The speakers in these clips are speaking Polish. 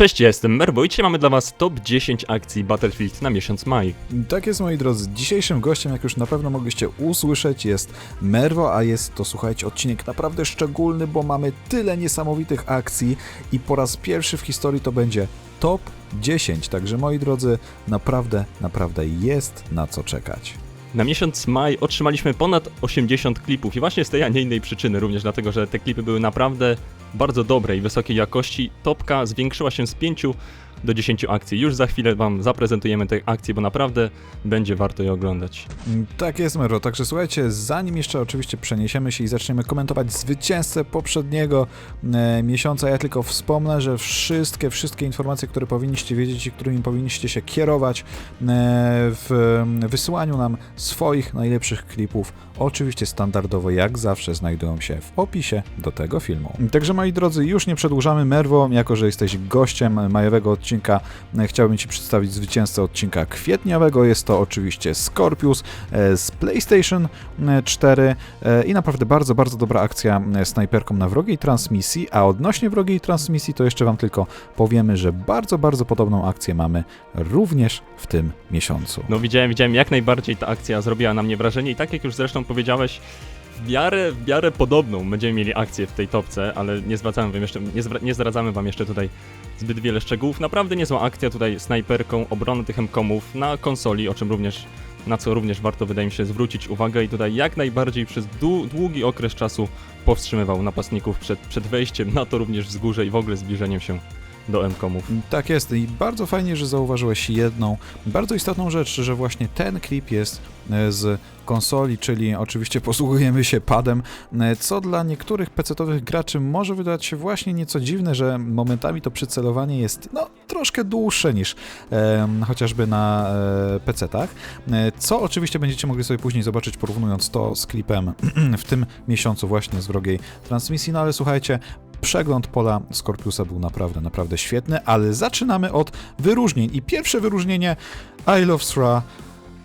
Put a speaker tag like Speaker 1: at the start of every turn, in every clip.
Speaker 1: Cześć, ja jestem Merbo i dzisiaj mamy dla was top 10 akcji Battlefield na miesiąc maj.
Speaker 2: Tak jest, moi drodzy. Dzisiejszym gościem, jak już na pewno mogliście usłyszeć, jest Merwo, a jest to, słuchajcie, odcinek naprawdę szczególny, bo mamy tyle niesamowitych akcji i po raz pierwszy w historii to będzie top 10. Także, moi drodzy, naprawdę, naprawdę jest na co czekać.
Speaker 1: Na miesiąc maj otrzymaliśmy ponad 80 klipów i właśnie z tej, a nie innej przyczyny, również dlatego, że te klipy były naprawdę bardzo dobrej, i wysokiej jakości. Topka zwiększyła się z 5 do 10 akcji. Już za chwilę wam zaprezentujemy te akcje, bo naprawdę będzie warto je oglądać.
Speaker 2: Mm, Tak jest, Merwo. Także słuchajcie, zanim jeszcze oczywiście przeniesiemy się i zaczniemy komentować zwycięzcę poprzedniego e, miesiąca, ja tylko wspomnę, że wszystkie, wszystkie informacje, które powinniście wiedzieć i którymi powinniście się kierować e, w wysyłaniu nam swoich najlepszych klipów, oczywiście standardowo jak zawsze znajdują się w opisie do tego filmu. Także moi drodzy, już nie przedłużamy. Merwo, jako że jesteś gościem majowego odcinka, e, chciałbym Ci przedstawić zwycięzcę odcinka kwietniowego. Jest to oczywiście Scorpius e, z PlayStation e, 4 e, i naprawdę bardzo, bardzo dobra akcja e, snajperką na wrogiej transmisji, a odnośnie wrogiej transmisji to jeszcze Wam tylko powiemy, że bardzo, bardzo podobną akcję mamy również w tym miesiącu.
Speaker 1: No widziałem, widziałem jak najbardziej ta akcja zrobiła na mnie wrażenie i tak jak już zresztą powiedziałeś, w miarę, w miarę podobną będziemy mieli akcję w tej topce, ale nie zwracamy wam jeszcze, nie, nie zdradzamy wam jeszcze tutaj zbyt wiele szczegółów. Naprawdę niezła akcja tutaj snajperką, obrony tych M-komów na konsoli, o czym również, na co również warto wydaje mi się zwrócić uwagę i tutaj jak najbardziej przez dłu- długi okres czasu powstrzymywał napastników przed, przed wejściem na to również wzgórze i w ogóle zbliżeniem się do M-komów.
Speaker 2: Tak jest i bardzo fajnie, że zauważyłeś jedną bardzo istotną rzecz, że właśnie ten klip jest e, z konsoli, czyli oczywiście posługujemy się padem, e, co dla niektórych PC-towych graczy może wydać się właśnie nieco dziwne, że momentami to przycelowanie jest no troszkę dłuższe niż e, chociażby na e, PC-tach, e, co oczywiście będziecie mogli sobie później zobaczyć porównując to z klipem w tym miesiącu właśnie z wrogiej transmisji, no ale słuchajcie, Przegląd pola Scorpiusa był naprawdę, naprawdę świetny, ale zaczynamy od wyróżnień. I pierwsze wyróżnienie I Love Sra.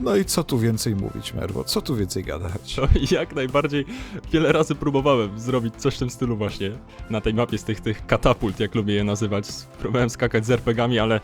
Speaker 2: No i co tu więcej mówić, Merwo? Co tu więcej gadać?
Speaker 1: To jak najbardziej wiele razy próbowałem zrobić coś w tym stylu właśnie na tej mapie z tych, tych katapult, jak lubię je nazywać. Próbowałem skakać z RPGami, ale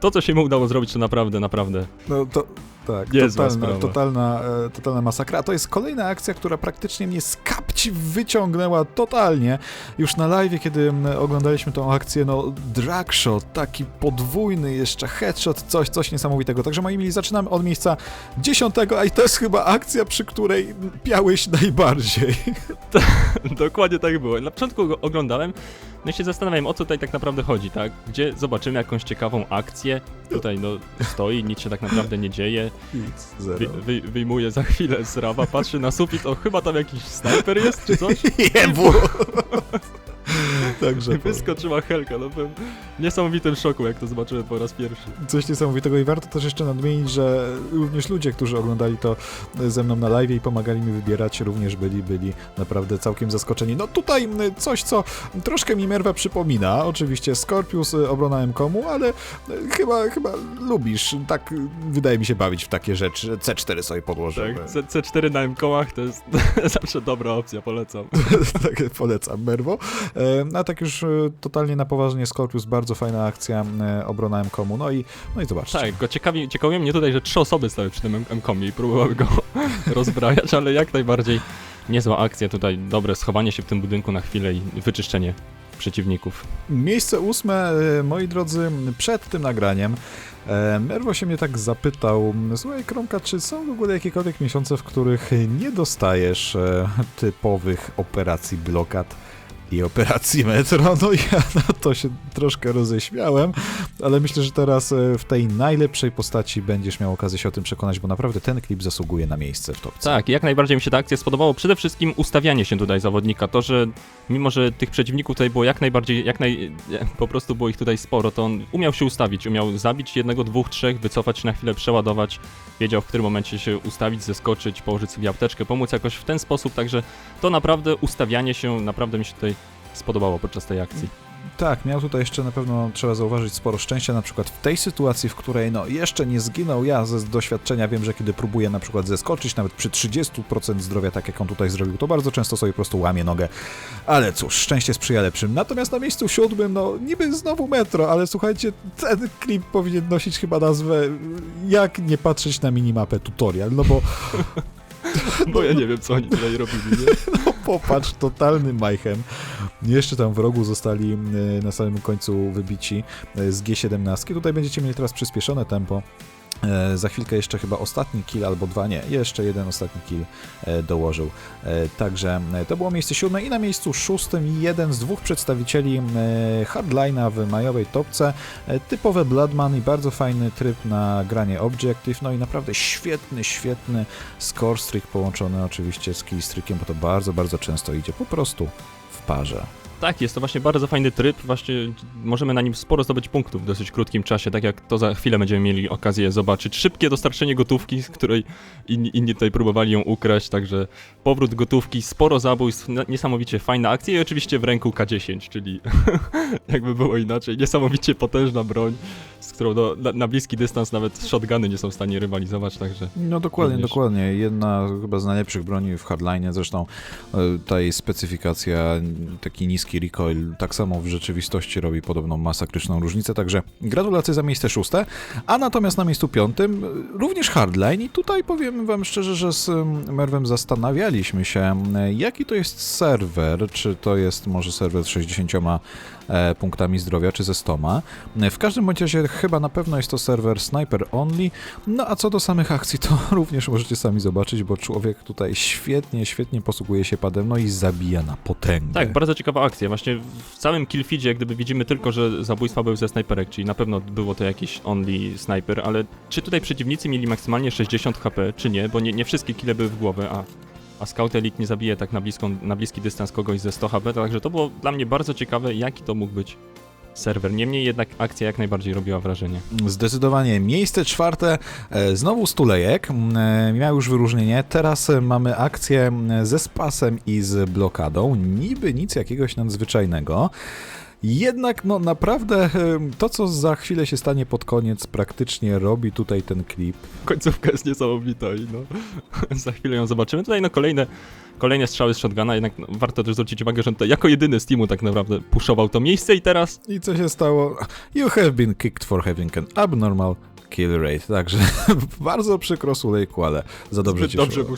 Speaker 1: to, co się mu udało zrobić, to naprawdę, naprawdę.
Speaker 2: No to tak,
Speaker 1: Niezła
Speaker 2: totalna, totalna, e, totalna masakra. A to jest kolejna akcja, która praktycznie mnie z kapci wyciągnęła totalnie. Już na live, kiedy oglądaliśmy tą akcję, no dragshot, taki podwójny jeszcze, headshot, coś, coś niesamowitego. Także moi mili, zaczynamy od miejsca dziesiątego, a i to jest chyba akcja, przy której piałeś najbardziej.
Speaker 1: Dokładnie tak było. Na początku go oglądałem, no i się zastanawiałem, o co tutaj tak naprawdę chodzi, tak? Gdzie zobaczymy jakąś ciekawą akcję. Tutaj no stoi, nic się tak naprawdę nie dzieje.
Speaker 2: Nic,
Speaker 1: Wy, wy, wyjmuje za chwilę z rawa, patrzy na sufit, o chyba tam jakiś snajper jest, czy coś?
Speaker 2: Jebu! Także
Speaker 1: wyskoczyła Helka, no byłem w niesamowitym szoku, jak to zobaczyłem po raz pierwszy.
Speaker 2: coś niesamowitego i warto też jeszcze nadmienić, że również ludzie, którzy oglądali to ze mną na live i pomagali mi wybierać, również byli, byli naprawdę całkiem zaskoczeni. No tutaj coś, co troszkę mi Merwa przypomina, oczywiście Scorpius, y, obrona M-komu, ale y, chyba, chyba lubisz, tak y, wydaje mi się bawić w takie rzeczy, C4 sobie podłożymy.
Speaker 1: Tak, C- C4 na M-kołach to jest zawsze dobra opcja, polecam.
Speaker 2: tak polecam, Merwo. E, A tak już e, totalnie na poważnie, Scorpius, bardzo fajna akcja, e, obrona M-komu, no i, no i zobaczcie.
Speaker 1: Tak, go ciekawi, ciekawi mnie tutaj, że trzy osoby stały przy tym M-komie i próbowały go rozbrajać, ale jak najbardziej niezła akcja tutaj, dobre schowanie się w tym budynku na chwilę i wyczyszczenie przeciwników.
Speaker 2: Miejsce ósme, e, moi drodzy, przed tym nagraniem Merwo się mnie tak zapytał, słuchaj Kromka, czy są w ogóle jakiekolwiek miesiące, w których nie dostajesz typowych operacji blokad i operacji metro? No ja na to się troszkę roześmiałem, ale myślę, że teraz e, w tej najlepszej postaci będziesz miał okazję się o tym przekonać, bo naprawdę ten klip zasługuje na miejsce w topce.
Speaker 1: Tak, jak najbardziej mi się ta akcja spodobało. Przede wszystkim ustawianie się tutaj zawodnika. To, że mimo, że tych przeciwników tutaj było jak najbardziej, jak naj... po prostu było ich tutaj sporo, to on umiał się ustawić, umiał zabić jednego, dwóch, trzech, wycofać się na chwilę, przeładować, wiedział w którym momencie się ustawić, zeskoczyć, położyć sobie apteczkę, pomóc jakoś w ten sposób, także to naprawdę ustawianie się naprawdę mi się tutaj spodobało podczas tej akcji.
Speaker 2: Tak, miał tutaj jeszcze na pewno trzeba zauważyć sporo szczęścia, na przykład w tej sytuacji, w której no jeszcze nie zginął. Ja ze doświadczenia wiem, że kiedy próbuję na przykład zeskoczyć nawet przy 30% zdrowia, tak jak on tutaj zrobił, to bardzo często sobie po prostu łamie nogę. Ale cóż, szczęście sprzyja lepszym. Natomiast na miejscu siódmym, no niby znowu metro, ale słuchajcie, ten klip powinien nosić chyba nazwę jak nie patrzeć na minimapę tutorial, no bo
Speaker 1: Bo ja nie wiem, co oni tutaj robili, nie?
Speaker 2: Popatrz, totalny majchem. Jeszcze tam w rogu zostali e, na samym końcu wybici e, z G17. Tutaj będziecie mieli teraz przyspieszone tempo. E, Za chwilkę jeszcze chyba ostatni kill albo dwa, nie, jeszcze jeden ostatni kill e, dołożył. E, Także to było miejsce siódme i na miejscu szóstym jeden z dwóch przedstawicieli hardline'a w majowej topce. Typowe Bloodman i bardzo fajny tryb na granie Objective, no i naprawdę świetny, świetny score streak połączony oczywiście z kill bo to bardzo, bardzo często idzie po prostu w parze.
Speaker 1: Tak, jest to właśnie bardzo fajny tryb, właśnie możemy na nim sporo zdobyć punktów w dosyć krótkim czasie, tak jak to za chwilę będziemy mieli okazję zobaczyć. Szybkie dostarczenie gotówki, z której inni, inni tutaj próbowali ją ukraść, także powrót gotówki, sporo zabójstw, niesamowicie fajna akcja i oczywiście w ręku K10, czyli jakby było inaczej, niesamowicie potężna broń, z którą do, na, na bliski dystans nawet shotguny nie są w stanie rywalizować, także
Speaker 2: No dokładnie,
Speaker 1: Również.
Speaker 2: dokładnie. Jedna chyba z najlepszych broni w hardline, zresztą e, ta jej specyfikacja, taki niski recoil, tak samo w rzeczywistości robi podobną masakryczną różnicę, także gratulacje za miejsce szóste, a natomiast na miejscu piątym również hardline. I tutaj powiem wam szczerze, że z em, Merwem zastanawialiśmy się, e, jaki to jest serwer, czy to jest może serwer z 60 e, punktami zdrowia, czy ze 100. E, W każdym bądź razie chyba na pewno jest to serwer Sniper Only, no a co do samych akcji, to również możecie sami zobaczyć, bo człowiek tutaj świetnie, świetnie posługuje się padem, no i zabija na potęgę.
Speaker 1: Tak, bardzo ciekawa akcja. Właśnie w całym killfeedzie, gdyby widzimy tylko, że zabójstwa były ze snajperek, czyli na pewno było to jakiś only sniper, ale czy tutaj przeciwnicy mieli maksymalnie 60 HP, czy nie, bo nie, nie wszystkie kille były w głowę, a, a Scout Elite nie zabije tak na, bliską, na bliski dystans kogoś ze 100 HP, także to było dla mnie bardzo ciekawe, jaki to mógł być serwer. Niemniej jednak akcja jak najbardziej robiła wrażenie.
Speaker 2: Zdecydowanie. Miejsce czwarte, e, znowu stulejek, e, miał już wyróżnienie, teraz e, mamy akcję ze spasem i z blokadą, niby nic jakiegoś nadzwyczajnego. Jednak, no naprawdę, to co za chwilę się stanie pod koniec, praktycznie robi tutaj ten klip.
Speaker 1: Końcówka jest niesamowita i no, za chwilę ją zobaczymy. Tutaj no kolejne, kolejne strzały z shotguna, jednak no, warto też zwrócić uwagę, że on tutaj jako jedyny z teamu tak naprawdę puszował to miejsce i teraz
Speaker 2: I co się stało? You have been kicked for having an abnormal kill rate. Także bardzo przykro Sulejku, ale za dobrze
Speaker 1: zbyt
Speaker 2: ci
Speaker 1: dobrze
Speaker 2: szło.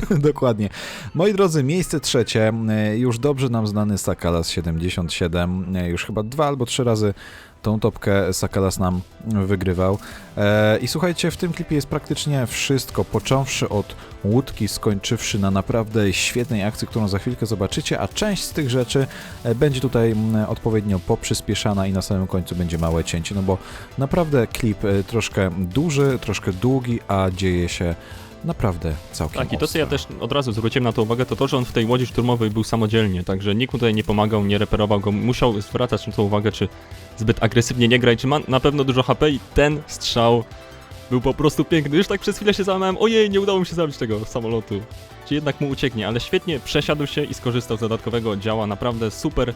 Speaker 2: Dokładnie. Moi drodzy, miejsce trzecie. Już dobrze nam znany Sakalas 77. e, Już chyba dwa albo trzy razy tą topkę Sakalas nam wygrywał. E, I słuchajcie, w tym klipie jest praktycznie wszystko, począwszy od łódki, skończywszy na naprawdę świetnej akcji, którą za chwilkę zobaczycie, a część z tych rzeczy e, będzie tutaj odpowiednio poprzyspieszana i na samym końcu będzie małe cięcie, no bo naprawdę klip e, troszkę duży, troszkę długi, a dzieje się naprawdę całkiem
Speaker 1: Tak, i to co ja też od razu zwróciłem na to uwagę, to to, że on w tej łodzi szturmowej był samodzielnie, także nikt mu tutaj nie pomagał, nie reperował go, musiał zwracać na to uwagę, czy zbyt agresywnie nie gra i czy ma na pewno dużo HP i ten strzał był po prostu piękny. Już tak przez chwilę się załamałem, ojej, nie udało mi się zabić tego samolotu. Czy jednak mu ucieknie, ale świetnie przesiadł się i skorzystał z dodatkowego działa, naprawdę super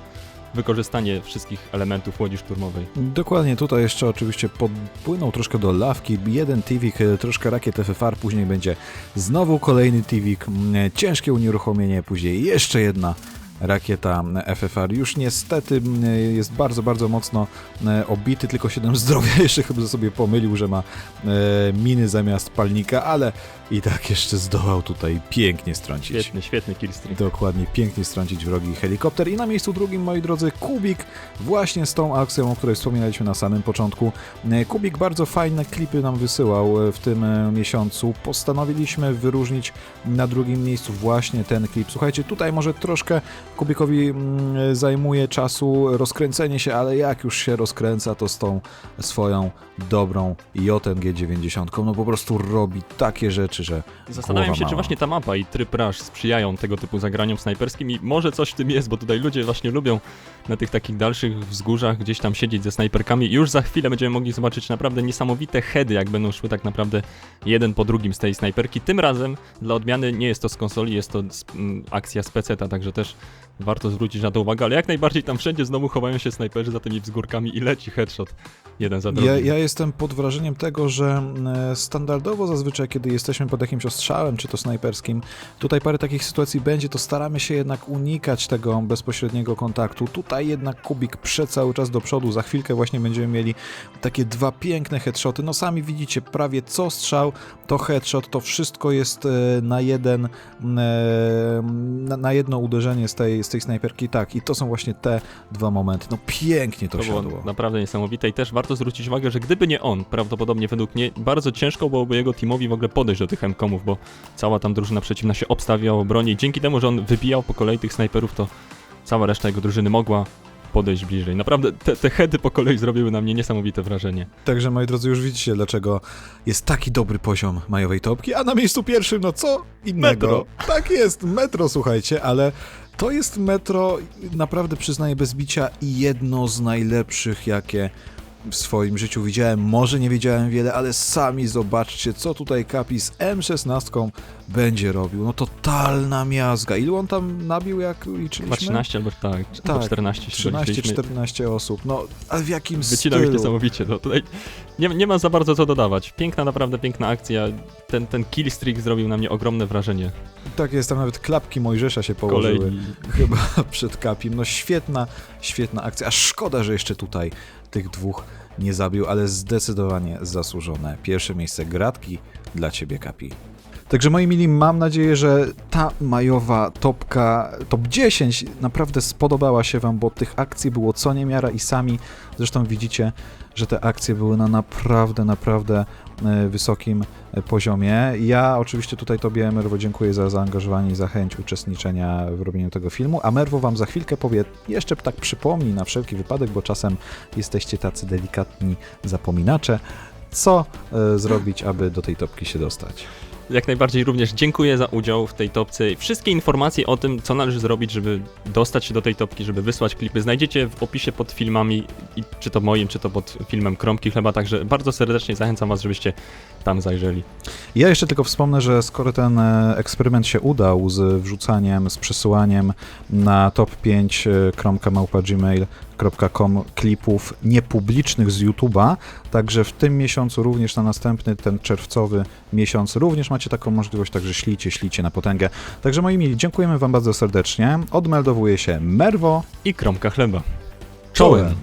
Speaker 1: wykorzystanie wszystkich elementów łodzi szturmowej.
Speaker 2: Dokładnie, tutaj jeszcze oczywiście podpłynął troszkę do lawki, jeden Tivik, e, troszkę rakiet FFR, później będzie znowu kolejny Tivik, mm, ciężkie unieruchomienie, później jeszcze jedna rakieta FFR. Już niestety mm, jest bardzo, bardzo mocno e, obity, tylko 7 zdrowia, jeszcze chyba sobie pomylił, że ma e, miny zamiast palnika, ale i tak jeszcze zdołał tutaj pięknie strącić.
Speaker 1: Świetny, świetny killstreak.
Speaker 2: Dokładnie, pięknie strącić wrogi helikopter. I na miejscu drugim, moi drodzy, Kubik, właśnie z tą akcją, o której wspominaliśmy na samym początku. E, Kubik bardzo fajne klipy nam wysyłał e, w tym e, miesiącu. Postanowiliśmy wyróżnić na drugim miejscu właśnie ten klip. Słuchajcie, tutaj może troszkę Kubikowi mm, zajmuje czasu rozkręcenie się, ale jak już się rozkręca, to z tą swoją dobrą JMG 90, no po prostu robi takie rzeczy, że
Speaker 1: Zastanawiam się, czy
Speaker 2: mała.
Speaker 1: właśnie ta mapa i tryb rush sprzyjają tego typu zagraniom snajperskim i może coś w tym jest, bo tutaj ludzie właśnie lubią na tych takich dalszych wzgórzach gdzieś tam siedzieć ze snajperkami już za chwilę będziemy mogli zobaczyć naprawdę niesamowite heady, jak będą szły tak naprawdę jeden po drugim z tej snajperki. Tym razem dla odmiany nie jest to z konsoli, jest to z, mm, akcja z peceta, także też warto zwrócić na to uwagę, ale jak najbardziej tam wszędzie znowu chowają się snajperzy za tymi wzgórkami i leci headshot jeden za drugim.
Speaker 2: Ja, ja jestem pod wrażeniem tego, że e, standardowo zazwyczaj, kiedy jesteśmy pod jakimś ostrzałem, czy to snajperskim, tutaj parę takich sytuacji będzie, to staramy się jednak unikać tego bezpośredniego kontaktu. Tutaj jednak kubik prze cały czas do przodu, za chwilkę właśnie będziemy mieli takie dwa piękne headshoty. No sami widzicie, prawie co strzał to headshot, to wszystko jest e, na jeden, e, na, na jedno uderzenie z tej, z tej snajperki, tak, i to są właśnie te dwa momenty. No pięknie to,
Speaker 1: To było
Speaker 2: siadło.
Speaker 1: naprawdę niesamowite i też warto zwrócić uwagę, że gdyby nie on, prawdopodobnie według mnie, bardzo ciężko byłoby jego teamowi w ogóle podejść do tych M-komów, bo cała tam drużyna przeciwna się obstawiała broni i dzięki temu, że on wybijał po kolei tych snajperów, to cała reszta jego drużyny mogła podejść bliżej. Naprawdę te, te heady po kolei zrobiły na mnie niesamowite wrażenie.
Speaker 2: Także moi drodzy, już widzicie, dlaczego jest taki dobry poziom majowej topki, a na miejscu pierwszym, no co innego.
Speaker 1: Metro.
Speaker 2: Tak jest, metro, słuchajcie, ale to jest metro, naprawdę przyznaję bez bicia, jedno z najlepszych, jakie w swoim życiu widziałem. Może nie wiedziałem wiele, ale sami zobaczcie, co tutaj Kapi z M16 będzie robił. No totalna miazga. Ilu on tam nabił, jak liczyliśmy?
Speaker 1: Chyba 13 albo tak, albo
Speaker 2: Tak,
Speaker 1: 14 się doliczyliśmy.
Speaker 2: 13-14 osób. No, a w jakim
Speaker 1: Wycinał ich
Speaker 2: stylu?
Speaker 1: niesamowicie. No, tutaj nie, nie ma za bardzo co dodawać. Piękna, naprawdę piękna akcja. Ten, ten killstreak zrobił na mnie ogromne wrażenie.
Speaker 2: Tak jest, tam nawet klapki Mojżesza się położyły. Chyba przed Kapim. No świetna, świetna akcja. A szkoda, że jeszcze tutaj tych dwóch nie zabił, ale zdecydowanie zasłużone. Pierwsze miejsce gratki dla ciebie, Kapi. Także moi mili, mam nadzieję, że ta majowa topka, top 10 naprawdę spodobała się wam, bo tych akcji było co niemiara i sami zresztą widzicie, że te akcje były na naprawdę, naprawdę e, wysokim e, poziomie. Ja oczywiście tutaj Tobie, Merwo, dziękuję za zaangażowanie i za chęć uczestniczenia w robieniu tego filmu, a Merwo Wam za chwilkę powie, jeszcze tak przypomni na wszelki wypadek, bo czasem jesteście tacy delikatni zapominacze, co e, zrobić, aby do tej topki się dostać.
Speaker 1: Jak najbardziej również dziękuję za udział w tej topce. Wszystkie informacje o tym, co należy zrobić, żeby dostać się do tej topki, żeby wysłać klipy, znajdziecie w opisie pod filmami, czy to moim, czy to pod filmem Kromki Chleba, także bardzo serdecznie zachęcam Was, żebyście tam zajrzeli.
Speaker 2: Ja jeszcze tylko wspomnę, że skoro ten e, eksperyment się udał z wrzucaniem, z przesyłaniem na top5.gmail.com klipów niepublicznych z YouTube'a, także w tym miesiącu, również na następny, ten czerwcowy miesiąc, również macie taką możliwość, także ślijcie, ślijcie na potęgę. Także moi mili, dziękujemy Wam bardzo serdecznie. Odmeldowuje się Merwo.
Speaker 1: I Kromka Chleba.
Speaker 2: Czołem.